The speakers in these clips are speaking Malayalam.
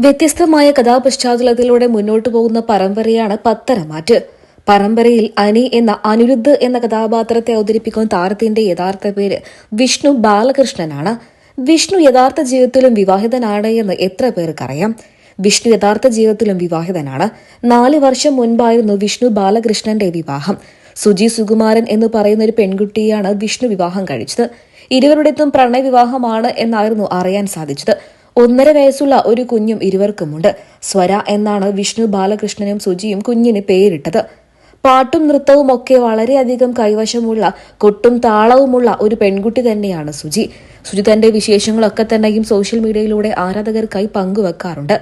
വ്യത്യസ്തമായ കഥാപശ്ചാത്തലത്തിലൂടെ മുന്നോട്ടു പോകുന്ന പരമ്പരയാണ് പത്തരമാറ്റ്. പരമ്പരയിൽ അനി എന്ന അനിരുദ്ധ് എന്ന കഥാപാത്രത്തെ അവതരിപ്പിക്കുന്ന താരത്തിന്റെ യഥാർത്ഥ പേര് വിഷ്ണു ബാലകൃഷ്ണനാണ്. വിഷ്ണു യഥാർത്ഥ ജീവിതത്തിലും വിവാഹിതനാണ് എന്ന് എത്ര പേർക്കറിയാം വിഷ്ണു യഥാർത്ഥ ജീവിതത്തിലും വിവാഹിതനാണ്. നാല് വർഷം മുൻപായിരുന്നു വിഷ്ണു ബാലകൃഷ്ണന്റെ വിവാഹം. സുജി സുകുമാരൻ എന്ന് പറയുന്ന ഒരു പെൺകുട്ടിയാണ് വിഷ്ണു വിവാഹം കഴിച്ചത്. ഇരുവരുടെത്തും പ്രണയവിവാഹമാണ് എന്നായിരുന്നു അറിയാൻ സാധിച്ചത്. ഒന്നര വയസ്സുള്ള ഒരു കുഞ്ഞും ഇരുവർക്കുമുണ്ട്. സ്വര എന്നാണ് വിഷ്ണു ബാലകൃഷ്ണനും സുജിയും കുഞ്ഞിന് പേരിട്ടത്. പാട്ടും നൃത്തവും ഒക്കെ വളരെയധികം കൈവശമുള്ള കൊട്ടും താളവുമുള്ള ഒരു പെൺകുട്ടി തന്നെയാണ് സുജി. സുജി തന്റെ വിശേഷങ്ങളൊക്കെ തന്നെയും സോഷ്യൽ മീഡിയയിലൂടെ ആരാധകർക്കായി പങ്കുവെക്കാറുണ്ട്.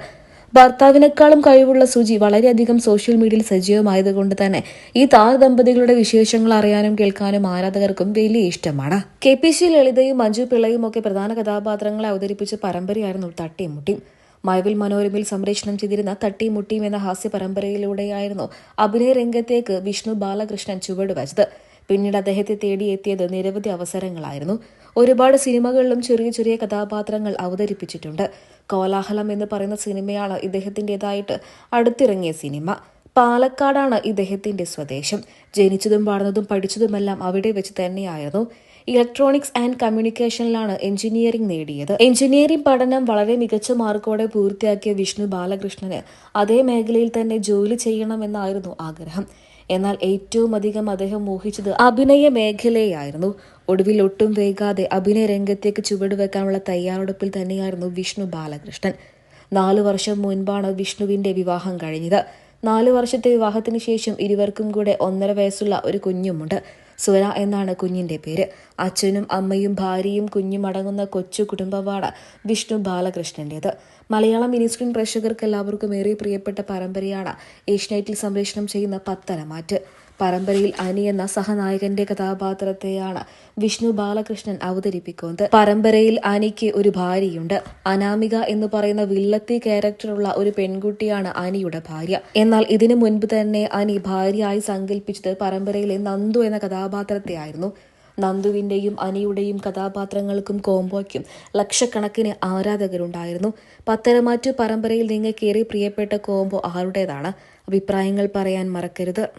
ഭർത്താവിനേക്കാളും കഴിവുള്ള സുജി വളരെയധികം സോഷ്യൽ മീഡിയയിൽ സജീവമായതുകൊണ്ട് തന്നെ ഈ താരദമ്പതികളുടെ വിശേഷങ്ങൾ അറിയാനും കേൾക്കാനും ആരാധകർക്കും വലിയ ഇഷ്ടമാണ്. കെ പി സി ലളിതയും മഞ്ജു പിള്ളയും ഒക്കെ പ്രധാന കഥാപാത്രങ്ങളെ അവതരിപ്പിച്ച പരമ്പരയായിരുന്നു തട്ടിയും മുട്ടിയും മഴവിൽ മനോരമയിൽ സംപ്രേഷണം ചെയ്തിരുന്ന തട്ടിയും മുട്ടിയും എന്ന ഹാസ്യ പരമ്പരയിലൂടെയായിരുന്നു അഭിനയ രംഗത്തേക്ക് വിഷ്ണു ബാലകൃഷ്ണൻ ചുവടുവച്ചത്. പിന്നീട് അദ്ദേഹത്തെ തേടിയെത്തിയത് നിരവധി അവസരങ്ങളായിരുന്നു. ഒരുപാട് സിനിമകളിലും ചെറിയ ചെറിയ കഥാപാത്രങ്ങൾ അവതരിപ്പിച്ചിട്ടുണ്ട്. കോലാഹലം എന്ന് പറയുന്ന സിനിമയാണ് ഇദ്ദേഹത്തിന്റെതായിട്ട് അടുത്തിറങ്ങിയ സിനിമ. പാലക്കാടാണ് ഇദ്ദേഹത്തിന്റെ സ്വദേശം. ജനിച്ചതും വളർന്നതും പഠിച്ചതുമെല്ലാം അവിടെ വെച്ച് തന്നെയായിരുന്നു. ഇലക്ട്രോണിക്സ് ആൻഡ് കമ്മ്യൂണിക്കേഷനിലാണ് എഞ്ചിനീയറിംഗ് നേടിയത്. എഞ്ചിനീയറിംഗ് പഠനം വളരെ മികച്ച മാർക്കോടെ പൂർത്തിയാക്കിയ വിഷ്ണു ബാലകൃഷ്ണന് അതേ മേഖലയിൽ തന്നെ ജോലി ചെയ്യണമെന്നായിരുന്നു ആഗ്രഹം. എന്നാൽ ഏറ്റവും അധികം അദ്ദേഹം മോഹിച്ചത് അഭിനയ മേഖലയായിരുന്നു. ഒടുവിൽ ഒട്ടും വൈകാതെ അഭിനയ രംഗത്തേക്ക് ചുവടുവെക്കാനുള്ള തയ്യാറെടുപ്പിൽ തന്നെയായിരുന്നു വിഷ്ണു ബാലകൃഷ്ണൻ. നാലു വർഷം മുൻപാണ് വിഷ്ണുവിന്റെ വിവാഹം കഴിഞ്ഞത്. നാലു വർഷത്തെ വിവാഹത്തിന് ശേഷം ഇരുവർക്കും കൂടെ ഒന്നര വയസ്സുള്ള ഒരു കുഞ്ഞുമുണ്ട്. സുര എന്നാണ് കുഞ്ഞിന്റെ പേര്. അച്ഛനും അമ്മയും ഭാര്യയും കുഞ്ഞും അടങ്ങുന്ന കൊച്ചു കുടുംബമാണ് വിഷ്ണു ബാലകൃഷ്ണന്റേത്. മലയാളം മിനിസ്ക്രീൻ പ്രേക്ഷകർക്ക് എല്ലാവർക്കും ഏറെ പ്രിയപ്പെട്ട പരമ്പരയാണ് ഏഷ്യനൈറ്റിൽ സംപ്രേഷണം ചെയ്യുന്ന പത്തനമാറ്റ് പരമ്പരയിൽ അനി എന്ന സഹനായകന്റെ കഥാപാത്രത്തെയാണ് വിഷ്ണു ബാലകൃഷ്ണൻ അവതരിപ്പിക്കുന്നത്. പരമ്പരയിൽ അനിക്ക് ഒരു ഭാര്യയുണ്ട്. അനാമിക എന്ന് പറയുന്ന വില്ലത്തി ക്യാരക്ടറുള്ള ഒരു പെൺകുട്ടിയാണ് അനിയുടെ ഭാര്യ. എന്നാൽ ഇതിനു മുൻപ് തന്നെ അനി ഭാര്യയായി സങ്കല്പിച്ചത് പരമ്പരയിലെ നന്ദു എന്ന കഥാപാത്രത്തെയായിരുന്നു. നന്ദുവിന്റെയും അനിയുടെയും കഥാപാത്രങ്ങൾക്കും കോംബോയ്ക്കും ലക്ഷക്കണക്കിന് ആരാധകരുണ്ടായിരുന്നു. പത്തരമാറ്റു പരമ്പരയിൽ നിങ്ങൾക്കേറെ പ്രിയപ്പെട്ട കോംബോ ആരുടേതാണ്? അഭിപ്രായങ്ങൾ പറയാൻ മറക്കരുത്.